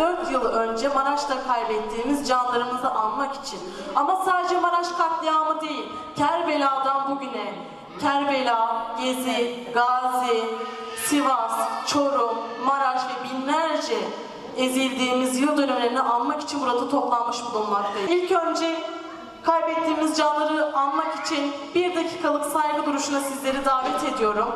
4 yıl önce Maraş'ta kaybettiğimiz canlarımızı anmak için. Ama sadece Maraş katliamı değil, Kerbela'dan bugüne, Kerbela, Gezi, Gazi, Sivas, Çorum, Maraş ve binlerce ezildiğimiz yıl dönümlerini anmak için burada toplanmış bulunmaktayız. İlk önce kaybettiğimiz canları anmak için bir dakikalık saygı duruşuna sizleri davet ediyorum.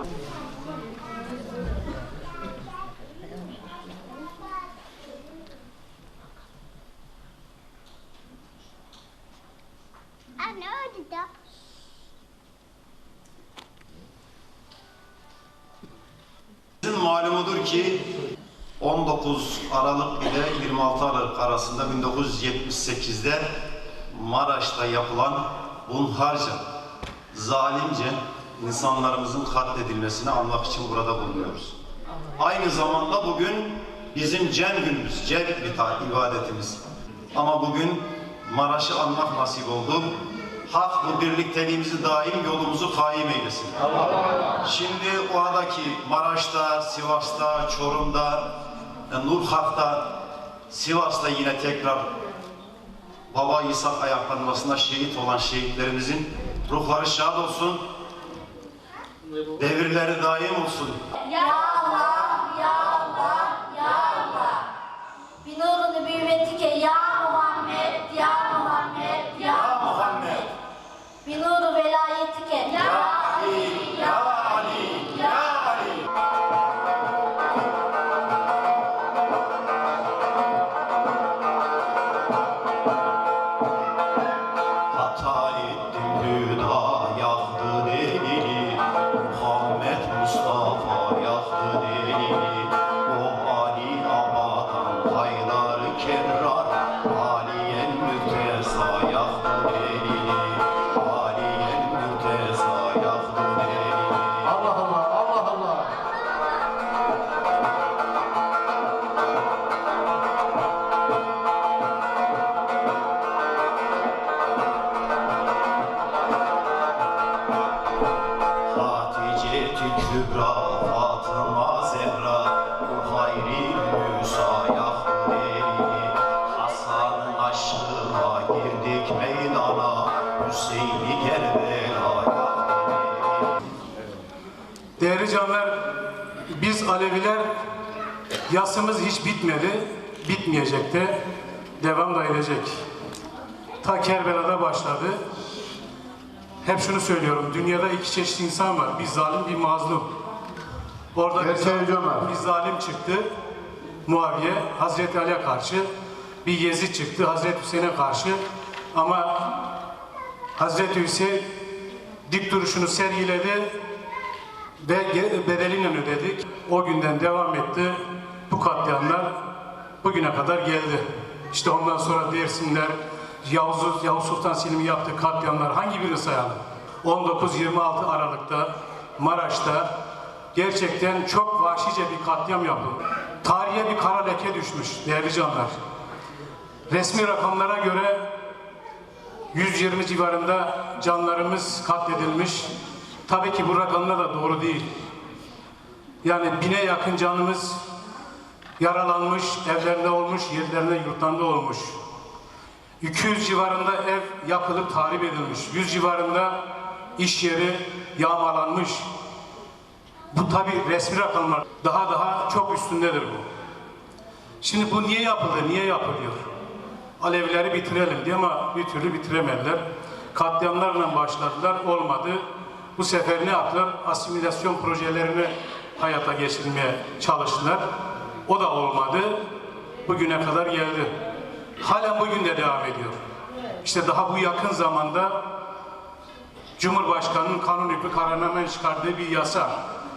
Malumudur ki 19 Aralık ile 26 Aralık arasında 1978'de Maraş'ta yapılan bunharca, zalimce insanlarımızın katledilmesini anmak için burada bulunuyoruz. Aynı zamanda bugün bizim cem günümüz, cem ibadetimiz. Ama bugün Maraş'ı anmak nasip oldu. Hak bu birlikteliğimizi daim yolumuzu kaim eylesin. Şimdi oradaki Maraş'ta, Sivas'ta, Çorum'da, e, Nurhak'ta, Sivas'ta yine tekrar Baba İsa ayaklanmasında şehit olan şehitlerimizin ruhları şad olsun. Devirleri daim olsun. Ya Kübra Fatıma Zehra hayri Musa delini Hasan'ın aşkına girdik meydana Hüseyin'i Kerbela yaktı delini Değerli canlar, biz Aleviler yasımız hiç bitmedi, bitmeyecek de devam da edecek. Ta Kerbela'da başladı. Hep şunu söylüyorum, dünyada iki çeşit insan var. Bir zalim, bir mazlum. Orada bir, hocam. bir zalim çıktı, Muaviye, Hazreti Ali'ye karşı. Bir Yezid çıktı, Hazreti Hüseyin'e karşı. Ama Hazreti Hüseyin dik duruşunu sergiledi, ve bedelini ödedik. O günden devam etti. Bu katliamlar bugüne kadar geldi. İşte ondan sonra Dersimler, Yavuz, Yavuz Sultan Selim'in yaptığı katliamlar hangi birini sayalım? 19-26 Aralık'ta Maraş'ta gerçekten çok vahşice bir katliam yapıldı. Tarihe bir kara leke düşmüş değerli canlar. Resmi rakamlara göre 120 civarında canlarımız katledilmiş. Tabii ki bu rakamlar da doğru değil. Yani bine yakın canımız yaralanmış, evlerinde olmuş, yerlerinde, yurtlarında olmuş. 200 civarında ev yakılıp tahrip edilmiş. 100 civarında iş yeri yağmalanmış. Bu tabii resmi rakamlar. Daha daha çok üstündedir bu. Şimdi bu niye yapıldı, niye yapılıyor? Alevileri bitirelim diye ama bir türlü bitiremediler. Katliamlarla başladılar, olmadı. Bu sefer ne yaptılar? Asimilasyon projelerini hayata geçirmeye çalıştılar. O da olmadı. Bugüne kadar geldi. Halen bugün de devam ediyor. İşte daha bu yakın zamanda Cumhurbaşkanı'nın kanun hükmü kararnameyle çıkardığı bir yasa.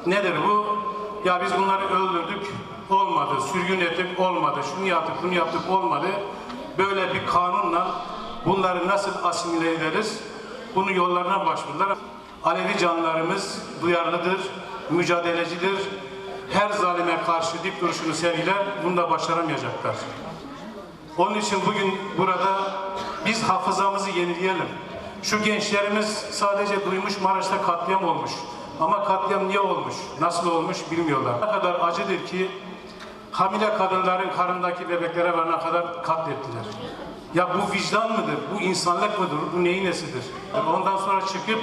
Nedir bu? Ya biz bunları öldürdük, olmadı. Sürgün ettik, olmadı. Şunu yaptık, bunu yaptık, olmadı. Böyle bir kanunla bunları nasıl asimile ederiz? Bunun yollarına başvurdular. Alevi canlarımız duyarlıdır, mücadelecidir. Her zalime karşı dik duruşunu sergiler, bunu da başaramayacaklar. Onun için bugün burada biz hafızamızı yenileyelim. Şu gençlerimiz sadece duymuş Maraş'ta katliam olmuş. Ama katliam niye olmuş, nasıl olmuş bilmiyorlar. Ne kadar acıdır ki hamile kadınların karındaki bebeklere varana kadar katlettiler. Ya bu vicdan mıdır? Bu insanlık mıdır? Bu neyin nesidir? Ondan sonra çıkıp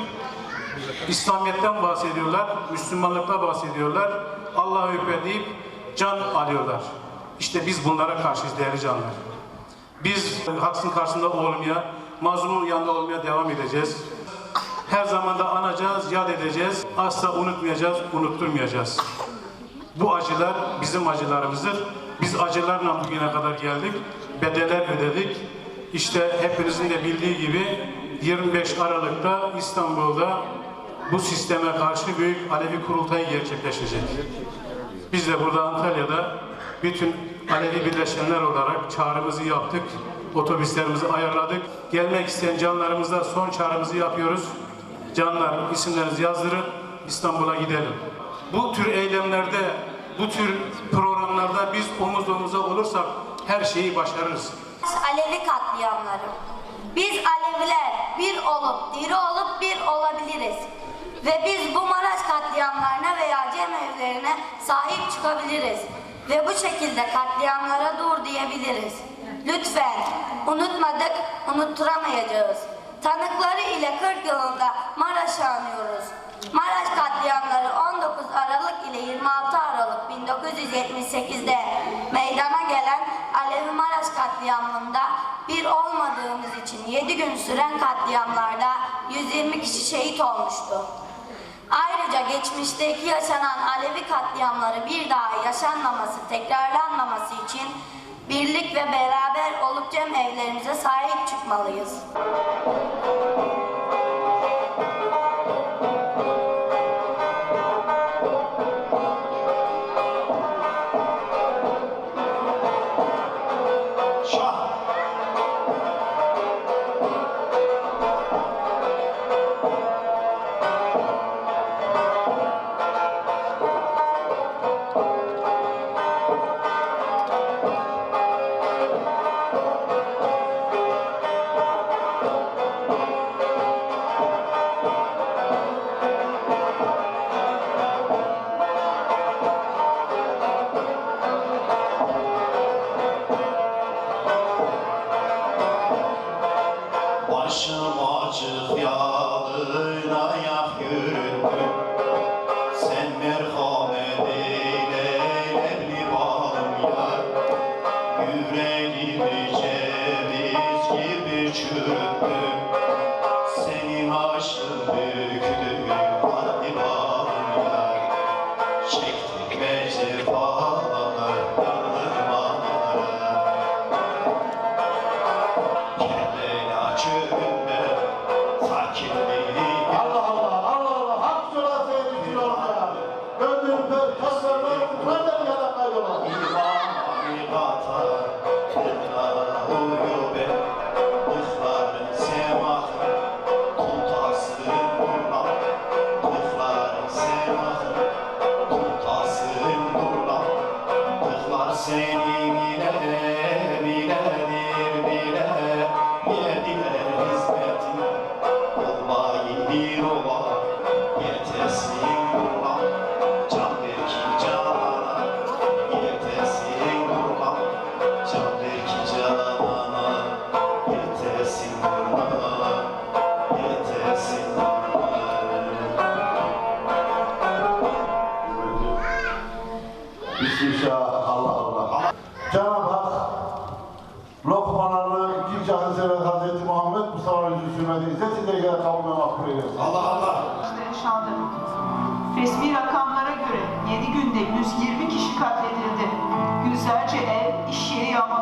İslamiyet'ten bahsediyorlar, Müslümanlıktan bahsediyorlar. Allah'a hükmedip can alıyorlar. İşte biz bunlara karşıyız değerli canlar. Biz haksın karşısında olmaya, mazlumun yanında olmaya devam edeceğiz. Her zaman da anacağız, yad edeceğiz. Asla unutmayacağız, unutturmayacağız. Bu acılar bizim acılarımızdır. Biz acılarla bugüne kadar geldik. Bedeller ödedik. İşte hepinizin de bildiği gibi 25 Aralık'ta İstanbul'da bu sisteme karşı büyük Alevi kurultayı gerçekleşecek. Biz de burada Antalya'da bütün Alevi birleşenler olarak çağrımızı yaptık. Otobüslerimizi ayarladık. Gelmek isteyen canlarımızla son çağrımızı yapıyoruz. Canlar isimlerinizi yazdırın. İstanbul'a gidelim. Bu tür eylemlerde, bu tür programlarda biz omuz omuza olursak her şeyi başarırız. Alevi katliamları. Biz Aleviler bir olup, diri olup bir olabiliriz. Ve biz bu Maraş katliamlarına veya cemevlerine sahip çıkabiliriz. Ve bu şekilde katliamlara dur diyebiliriz. Lütfen unutmadık, unutturamayacağız. Tanıkları ile 40 yılında Maraş'ı anıyoruz. Maraş katliamları 19 Aralık ile 26 Aralık 1978'de meydana gelen Alevi Maraş katliamında bir olmadığımız için 7 gün süren katliamlarda 120 kişi şehit olmuştu. Ayrıca geçmişteki yaşanan Alevi katliamları bir daha yaşanmaması, tekrarlanmaması için birlik ve beraber olup cem evlerimize sahip çıkmalıyız. Saint Resmi rakamlara göre 7 günde 120 kişi katledildi. Yüzlerce ev, iş yeri yağmalandı,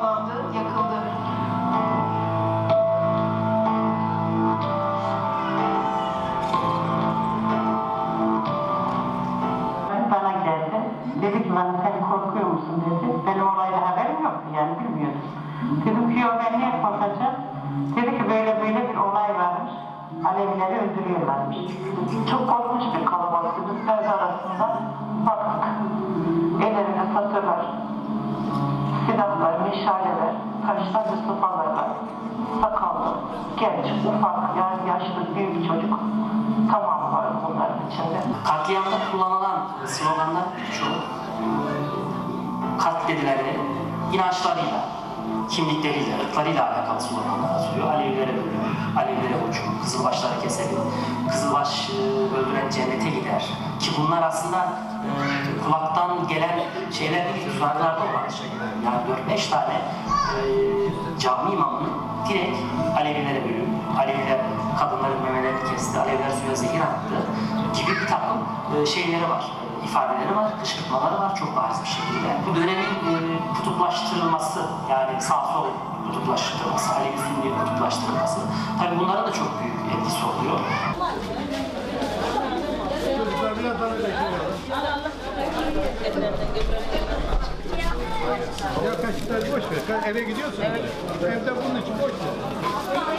genç, ufak, yani yaşlı, büyük çocuk. Tamam var bunların içinde. Katliamda kullanılan sloganlar birçoğu katledilenlerin inançlarıyla, kimlikleriyle, ırklarıyla alakalı sloganlar atıyor. Alevilere bölüm, Alevilere uçum, Kızılbaşları keselim, Kızılbaş e, öldüren cennete gider. Ki bunlar aslında e, kulaktan gelen şeyler değil, tuzaklarda olan şeyler. Yani 4-5 tane e, cami imamının direkt Alevilere bölüm, Aleviler kadınların memelerini kesti, Aleviler suya zehir attı gibi bir takım e, şeyleri var, ifadeleri var, kışkırtmaları var çok bariz bir şekilde. Bu dönemin e, kutuplaştırılması, yani sağ sol kutuplaştırılması, Alevi Sünni kutuplaştırılması, tabii bunlara da çok büyük etkisi oluyor. Ya kaçıklar boş ver. Eve gidiyorsun. Evde bunun için boş ver.